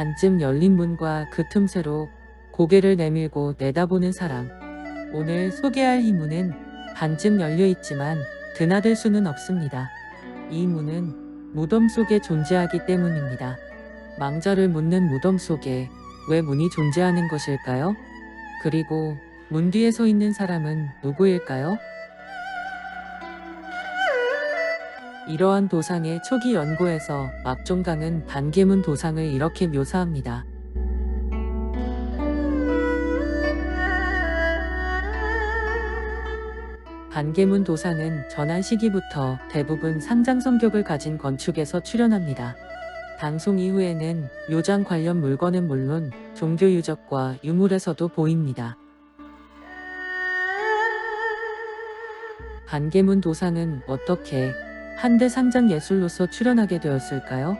반쯤 열린 문과 그 틈새로 고개를 내밀고 내다보는 사람. 오늘 소개할 이 문은 반쯤 열려 있지만 드나들 수는 없습니다. 이 문은 무덤 속에 존재하기 때문입니다. 망자를 묻는 무덤 속에 왜 문이 존재하는 것일까요? 그리고 문 뒤에 서 있는 사람은 누구일까요? 이러한 도상의 초기 연구에서 막종강은 반개문 도상을 이렇게 묘사합니다. 반개문 도상은 전한 시기부터 대부분 상장 성격을 가진 건축에서 출현합니다. 방송 이후에는 묘장 관련 물건은 물론 종교 유적과 유물에서도 보입니다. 반개문 도상은 어떻게 한대 상장 예술로서 출현하게 되었을까요?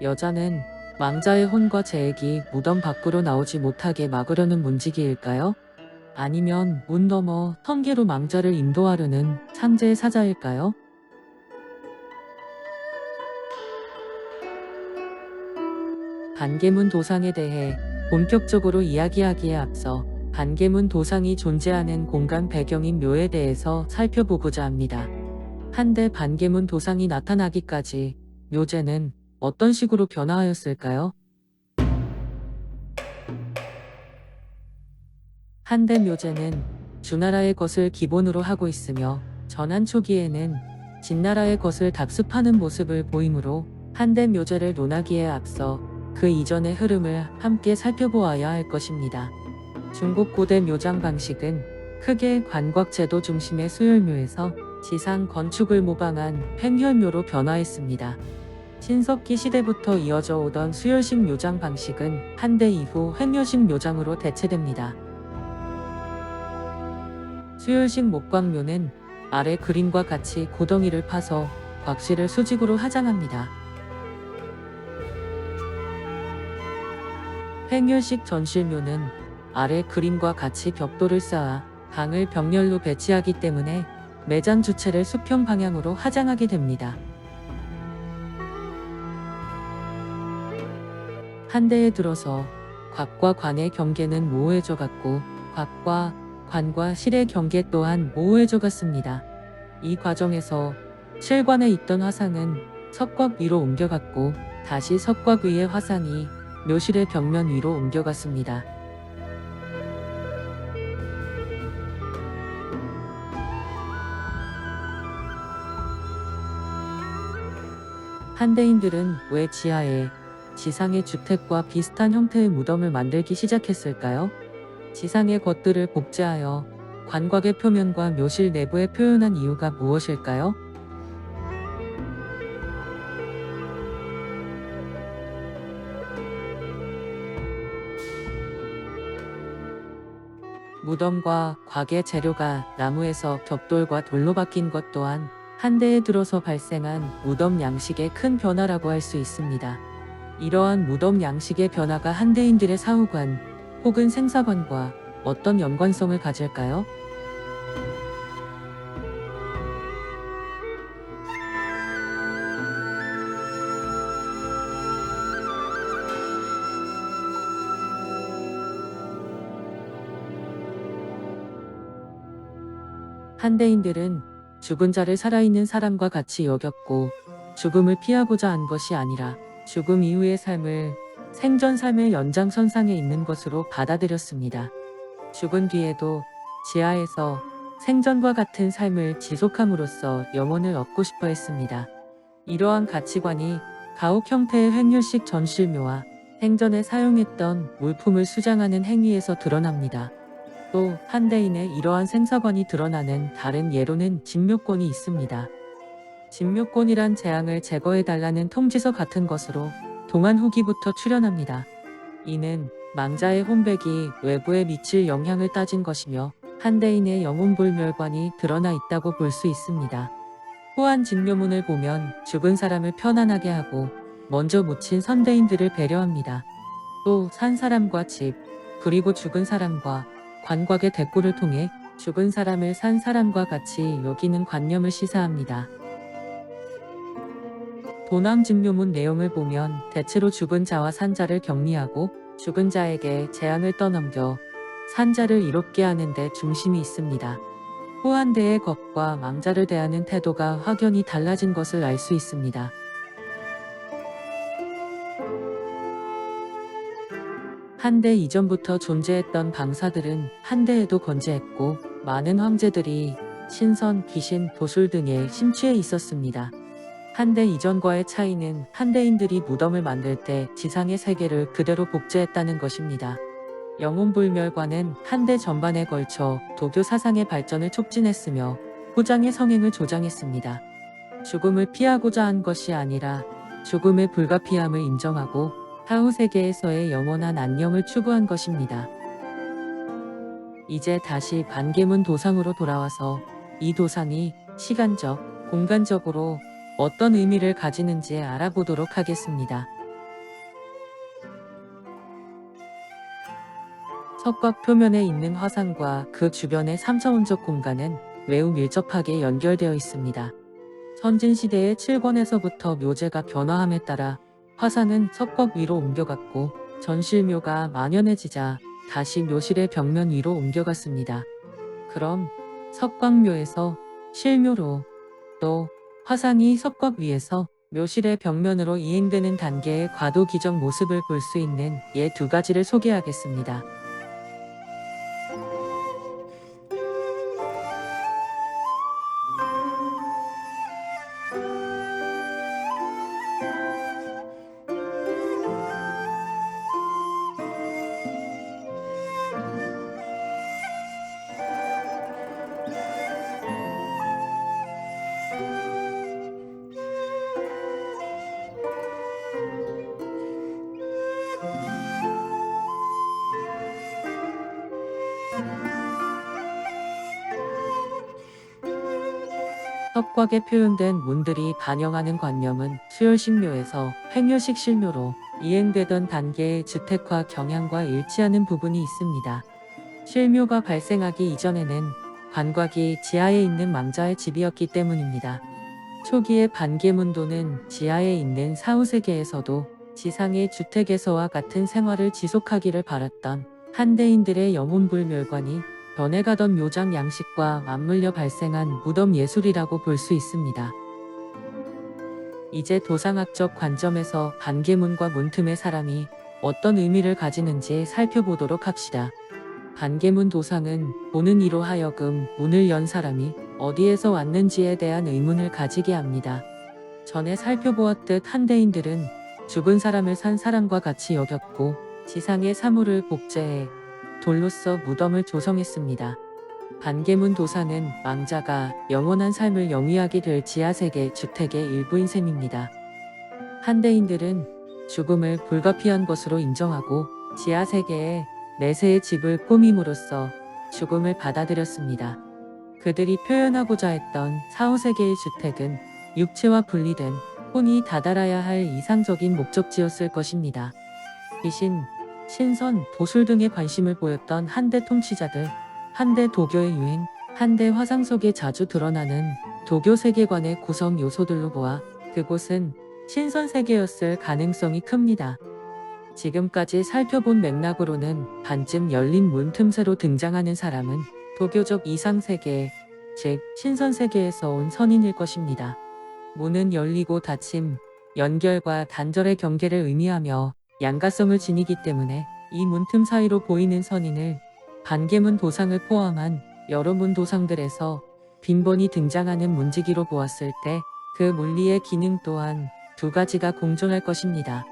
여자는 망자의 혼과 재액이 무덤 밖으로 나오지 못하게 막으려는 문지기일까요? 아니면 문 너머 성계로 망자를 인도하려는 창제의 사자일까요? 반개문 도상에 대해 본격적으로 이야기하기에 앞서 반개문 도상이 존재하는 공간 배경인 묘에 대해서 살펴보고자 합니다. 한데 반개문 도상이 나타나기까지 묘제는 어떤 식으로 변화하였을까요? 한대 묘제는 주나라의 것을 기본으로 하고 있으며 전한 초기에는 진나라의 것을 답습하는 모습을 보이므로 한대 묘제를 논하기에 앞서 그 이전의 흐름을 함께 살펴보아야 할 것입니다. 중국 고대 묘장 방식은 크게 관곽제도 중심의 수열묘에서 지상 건축을 모방한 횡혈묘로 변화했습니다. 신석기 시대부터 이어져 오던 수열식 묘장 방식은 한대 이후 횡혈식 묘장으로 대체됩니다. 수열식 목광묘는 아래 그림과 같이 고덩이를 파서 곽실을 수직으로 하장합니다. 횡혈식 전실묘는 아래 그림과 같이 벽돌을 쌓아 방을 벽렬로 배치하기 때문에 매장 주체를 수평 방향으로 하장하게 됩니다. 한대에 들어서 곽과 관의 경계는 모호해져 갔고 곽과 관과 실의 경계 또한 모호해져 갔습니다. 이 과정에서 실관에 있던 화상은 석곽 위로 옮겨갔고 다시 석곽 위의 화상이 묘실의 벽면 위로 옮겨갔습니다. 한대인들은 왜 지하에 지상의 주택과 비슷한 형태의 무덤을 만들기 시작했을까요? 지상의 것들을 복제하여 관곽의 표면과 묘실 내부에 표현한 이유가 무엇일까요? 무덤과 곽의 재료가 나무에서 벽돌과 돌로 바뀐 것 또한 한대에 들어서 발생한 무덤 양식의 큰 변화라고 할 수 있습니다. 이러한 무덤 양식의 변화가 한대인들의 사후관 혹은 생사관과 어떤 연관성을 가질까요? 한대인들은 죽은 자를 살아있는 사람과 같이 여겼고 죽음을 피하고자 한 것이 아니라 죽음 이후의 삶을 생전 삶의 연장선상에 있는 것으로 받아들였습니다. 죽은 뒤에도 지하에서 생전과 같은 삶을 지속함으로써 영혼을 얻고 싶어 했습니다. 이러한 가치관이 가옥 형태의 횡률식 전실묘와 생전에 사용했던 물품을 수장하는 행위에서 드러납니다. 또 한대인의 이러한 생사관이 드러나는 다른 예로는 진묘권이 있습니다. 진묘권이란 재앙을 제거해달라는 통지서 같은 것으로 동안 후기부터 출현합니다. 이는 망자의 혼백이 외부에 미칠 영향을 따진 것이며 한대인의 영혼불멸관이 드러나 있다고 볼 수 있습니다. 호한 진묘문을 보면 죽은 사람을 편안하게 하고 먼저 묻힌 선대인들을 배려합니다. 또 산 사람과 집, 그리고 죽은 사람과 관곽의 대꾸를 통해 죽은 사람을 산 사람과 같이 여기는 관념을 시사합니다. 도남진묘문 내용을 보면 대체로 죽은 자와 산자를 격리하고 죽은 자에게 재앙을 떠넘겨 산자를 이롭게 하는 데 중심이 있습니다. 후한대의 것과 망자를 대하는 태도가 확연히 달라진 것을 알 수 있습니다. 한대 이전부터 존재했던 방사들은 한대에도 건재했고 많은 황제들이 신선, 귀신, 도술 등에 심취해 있었습니다. 한대 이전과의 차이는 한대인들이 무덤을 만들 때 지상의 세계를 그대로 복제했다는 것입니다. 영혼불멸과는 한대 전반에 걸쳐 도교 사상의 발전을 촉진했으며 후장의 성행을 조장했습니다. 죽음을 피하고자 한 것이 아니라 죽음의 불가피함을 인정하고 사후 세계에서의 영원한 안녕을 추구한 것입니다. 이제 다시 반개문 도상으로 돌아와서 이 도상이 시간적, 공간적으로 어떤 의미를 가지는지 알아보도록 하겠습니다. 석곽 표면에 있는 화산과 그 주변의 3차원적 공간은 매우 밀접하게 연결되어 있습니다. 선진시대의 7권에서부터 묘제가 변화함에 따라 화산은 석곽 위로 옮겨갔고 전실묘가 만연해지자 다시 묘실의 벽면 위로 옮겨갔습니다. 그럼 석곽묘에서 실묘로 또 화상이 석곽 위에서 묘실의 벽면으로 이행되는 단계의 과도 기적 모습을 볼 수 있는 예 두 가지를 소개하겠습니다. 석곽에 표현된 문들이 반영하는 관념은 수열식묘에서 횡열식 실묘로 이행되던 단계의 주택화 경향과 일치하는 부분이 있습니다. 실묘가 발생하기 이전에는 관곽이 지하에 있는 망자의 집이었기 때문입니다. 초기의 반개문도는 지하에 있는 사후세계에서도 지상의 주택에서와 같은 생활을 지속하기를 바랐던 한대인들의 영혼불멸관이 변해가던 묘장 양식과 맞물려 발생한 무덤 예술이라고 볼 수 있습니다. 이제 도상학적 관점에서 반개문과 문틈의 사람이 어떤 의미를 가지는지 살펴보도록 합시다. 반개문 도상은 보는 이로 하여금 문을 연 사람이 어디에서 왔는지에 대한 의문을 가지게 합니다. 전에 살펴보았듯 한대인들은 죽은 사람을 산 사람과 같이 여겼고 지상의 사물을 복제해 돌로써 무덤을 조성했습니다. 반개문 도사는 망자가 영원한 삶을 영위하게 될 지하세계 주택의 일부인 셈입니다. 한대인들은 죽음을 불가피한 것으로 인정하고 지하세계에 내세의 집을 꾸밈으로써 죽음을 받아들였습니다. 그들이 표현하고자 했던 사후세계의 주택은 육체와 분리된 혼이 다다라야 할 이상적인 목적지였을 것입니다. 귀신, 신선, 도술 등에 관심을 보였던 한대 통치자들, 한대 도교의 유행, 한대 화상 속에 자주 드러나는 도교 세계관의 구성 요소들로 보아 그곳은 신선 세계였을 가능성이 큽니다. 지금까지 살펴본 맥락으로는 반쯤 열린 문 틈새로 등장하는 사람은 도교적 이상 세계, 즉 신선 세계에서 온 선인일 것입니다. 문은 열리고 닫힘, 연결과 단절의 경계를 의미하며 양가성을 지니기 때문에 이 문틈 사이로 보이는 선인을 반개문 도상을 포함한 여러 문 도상들에서 빈번히 등장하는 문지기로 보았을 때 그 물리의 기능 또한 두 가지가 공존할 것입니다.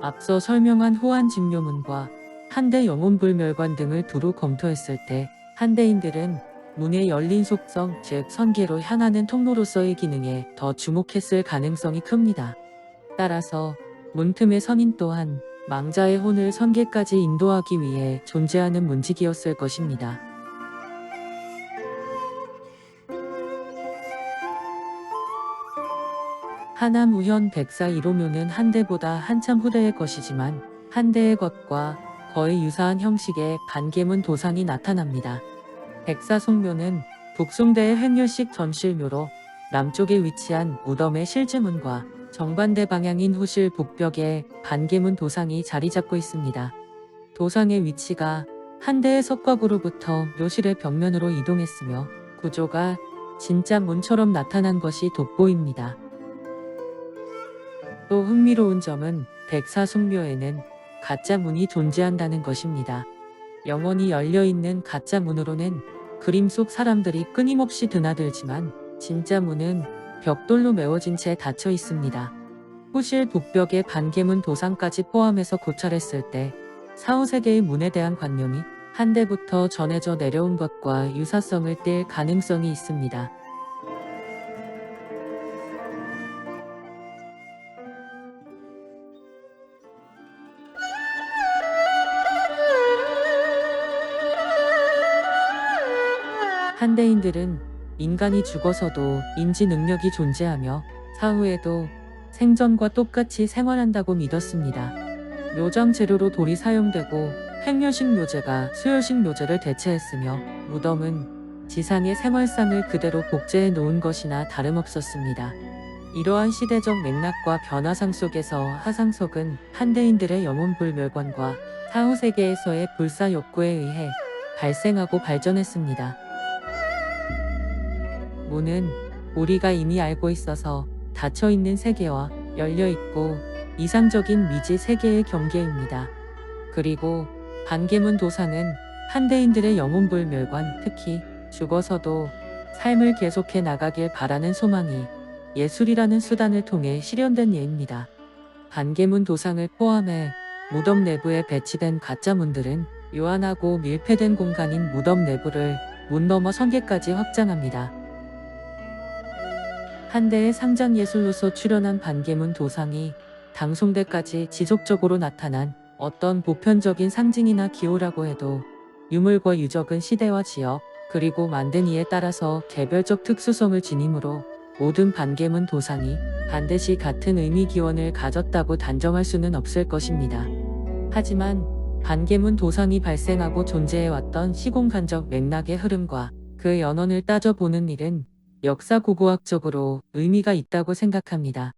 앞서 설명한 호환 진묘문과 한대 영혼불멸관 등을 두루 검토했을 때 한대인들은 문의 열린 속성, 즉 선계로 향하는 통로로서의 기능에 더 주목했을 가능성이 큽니다. 따라서 문틈의 선인 또한 망자의 혼을 선계까지 인도하기 위해 존재하는 문지기였을 것입니다. 하남 우현 백사 1호묘는 한대보다 한참 후대의 것이지만 한대의 것과 거의 유사한 형식의 반개문 도상이 나타납니다. 백사 송묘는 북송대의 횡렬식 전실묘로 남쪽에 위치한 무덤의 실주문과 정반대 방향인 후실 북벽에 반개문 도상이 자리 잡고 있습니다. 도상의 위치가 한 대의 석곽으로부터 묘실의 벽면으로 이동했으며 구조가 진짜 문처럼 나타난 것이 돋보입니다. 또 흥미로운 점은 백사숙묘에는 가짜 문이 존재한다는 것입니다. 영원히 열려있는 가짜 문으로는 그림 속 사람들이 끊임없이 드나들지만 진짜 문은 벽돌로 메워진 채 닫혀 있습니다. 후실 북벽의 반개문 도상까지 포함해서 고찰했을 때 사후세계의 문에 대한 관념이 한때부터 전해져 내려온 것과 유사성을 띨 가능성이 있습니다. 한대인들은 인간이 죽어서도 인지 능력이 존재하며 사후에도 생전과 똑같이 생활한다고 믿었습니다. 묘장 재료로 돌이 사용되고 횡묘식 묘제가 수요식 묘제를 대체했으며 무덤은 지상의 생활상을 그대로 복제해 놓은 것이나 다름없었습니다. 이러한 시대적 맥락과 변화상 속에서 하상석은 한대인들의 영혼 불멸관과 사후 세계에서의 불사 욕구에 의해 발생하고 발전했습니다. 문은 우리가 이미 알고 있어서 닫혀 있는 세계와 열려 있고 이상적인 미지 세계의 경계입니다. 그리고 반개문 도상은 한대인들의 영혼불멸관, 특히 죽어서도 삶을 계속해 나가길 바라는 소망이 예술이라는 수단을 통해 실현된 예입니다. 반개문 도상을 포함해 무덤 내부에 배치된 가짜 문들은 요한하고 밀폐된 공간인 무덤 내부를 문 너머 성계까지 확장합니다. 한대의 상장 예술로서 출연한 반개문 도상이 당송대까지 지속적으로 나타난 어떤 보편적인 상징이나 기호라고 해도 유물과 유적은 시대와 지역 그리고 만든 이에 따라서 개별적 특수성을 지니므로 모든 반개문 도상이 반드시 같은 의미 기원을 가졌다고 단정할 수는 없을 것입니다. 하지만 반개문 도상이 발생하고 존재해왔던 시공간적 맥락의 흐름과 그 연원을 따져보는 일은 역사 고고학적으로 의미가 있다고 생각합니다.